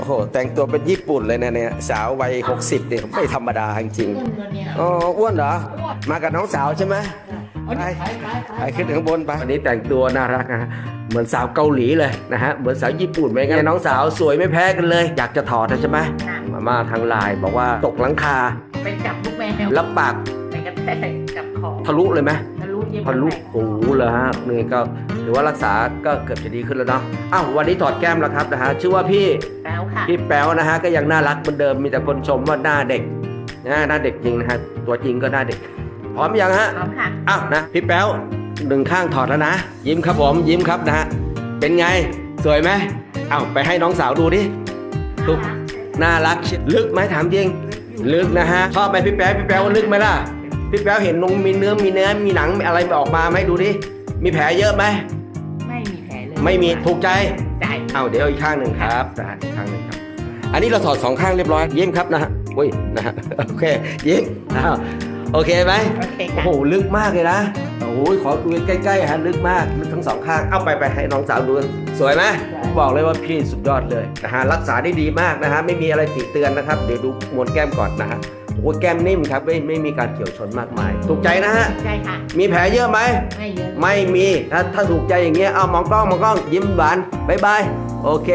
โอ้โห แต่งตัวเป็นญี่ปุ่นเลยนะเนี่ย สาววัย 60เนี่ยไม่ธรรมดาจริงอ้วนกว่าเนี่ยๆอ๋ออ้วนเหรอ มากับน้องสาวใช่ไหมเอาดิไปไปไปไปขึ้นข้างบนไปวันนี้แต่งตัวน่ารักนะฮะเหมือนสาวเกาหลีเลยนะฮะ เหมือนสาวญี่ปุ่นไหมงั้นน้องสาวสวยไม่แพ้กันเลย อยากจะถอดนะใช่ไหมมามาทางไลน์บอกว่าตกหลังคา ไปจับลูกแมวแล้วปากไปกระแทกกับคอทะลุเลยไหม ทะลุเย็บทะลุหูเลยฮะนี่ก็ถือว่ารักษาก็เกือบจะดีขึ้นแล้วเนาะอ้าววันนี้ถอดแก้มแล้วครับนะฮะชื่อว่าพี่แล้วค่ะ พี่แป๊วนะฮะก็ยังน่ารักเหมือนเดิมมีแต่คนชมว่าหน้าเด็กนะหน้าเด็กจริงนะฮะตัวจริงก็หน้าเด็ก พร้อมยังฮะพร้อมค่ะ อ้าวนะพี่แป๊วหนึ่งข้างถอดแล้วนะ ยิ้มครับผมยิ้มครับนะฮะเป็นไงสวยไหมอ้าวไปให้น้องสาวดูดิทุกน่ารักเชียวลึกไหมถามจริง ลึกนะฮะชอบไหมพี่แป๊วพี่แป๊วว่าลึกไหมล่ะ พี่แป๊วเห็นนงมีเนื้อมีเนื้อมีหนังอะไรออกมาไหมดูดิมีแผลเยอะไหมไม่มีแผลเลยไม่มีถูกใจใจเอาเดี๋ยวอีกข้างหนึ่งครับนะฮะอีกข้างหนึ่งครับ อันนี้เราถอดสองข้างเรียบร้อยยิ้มครับนะฮะอุ้ยนะฮะโอเคยิ้มอ้าวโอเคไหมโอเคโอ้ค่ะโหลึกมากเลยนะโอ้โหขอดูใกล้ๆฮะลึกมากลึกทั้งสองข้างเอาไปไปให้น้องสาวดูสวยไหมบอกเลยว่าพี่สุดยอดเลยนะฮะรักษาได้ดีมากนะฮะไม่มีอะไรติเตือนนะครับเดี๋ยวดูมวลแก้มก่อนนะฮะ โอ้โหแก้มนิ่มครับไม่ไม่มีการเขียวชนมากมาย ถูกใจนะฮะใจค่ะ มีแผลเยอะไหม ไม่เยอะ ไม่มีถ้าถ้าถูกใจอย่างเงี้ยเอามองกล้องมองกล้องยิ้มหวานบายบายโอเค